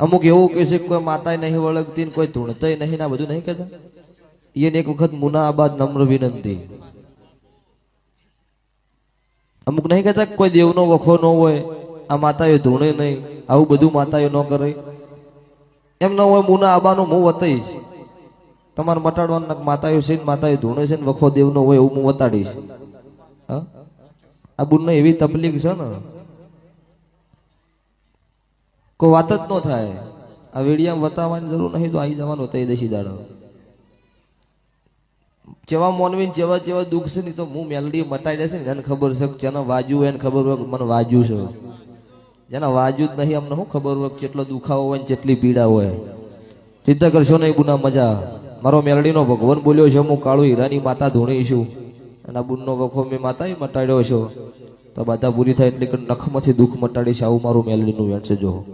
અમુક એવું કહે છે કે કોઈ માતા નહીં વળગતી કોઈ ધૂણતય નહીં ના બધું નહીં કહેતા? એને એક વખત મુના આબાદ નમ્ર વિનંતી. અમુક નહીં કહેતા કોઈ દેવનો વખો ન હોય, આ માતાએ ધૂણે નહીં, આવું બધું માતાએ ન કરે. એમ ન હોય મુના આબાનો હું વતાઈશ. તમારે મટાડવાના માતાઓ છે માતાએ ધૂણે છે ને વખો દેવનો હોય એવું હું વતાડીશ. આ બુનને એવી તકલીફ છે ને. કોઈ વાત જ ન થાય. આ વેડિયામાં બતાવવાની જરૂર નહીં, તો આવી જવાનું એ દશી દાડો. જેવા મોનવી ને જેવા જેવા દુઃખ છે ને, તો હું મેલડી મટાઈ દેશે ને એને ખબર છે જેને વાજુ હોય એને ખબર હોય મને વાજુ છે. જેના વાજુ જ નહીં, અમને શું ખબર હોય કેટલો દુખાવો હોય ને કેટલી પીડા હોય. ચિંતા કરશો નહીં ગુના મજા. મારો મેલડીનો ભગવાન બોલ્યો છે, હું કાળું હીરાની માતા ધૂણી છું. અને બુનનો વખો મેં માતાએ મટાડ્યો છો. તો બધા પૂરી થાય એટલે નખમાંથી દુઃખ મટાડીશ આવું મારું મેલડીનું વેણ છે, જો.